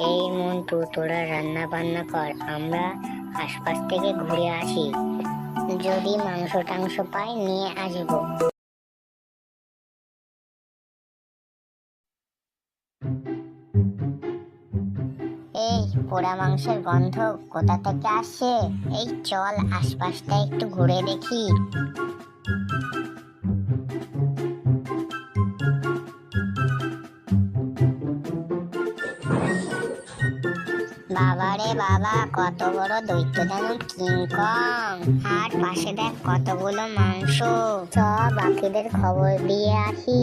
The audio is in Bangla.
রান্না বান্না কর, আমরা আশপাশ থেকে ঘুরে আসি। যদি মাংস টাংস পাই, নিয়ে আসব। এই পোড়া মাংসের গন্ধ কোথা থেকে আসছে? এই চল, আশপাশটা একটু ঘুরে দেখি। বাবা রে বাবা, কত বড় দৈত্য দানব কিংকং আর পাশে দেখ কতগুলো মাংস। চ, বাকিদের খবর দিয়ে আসি।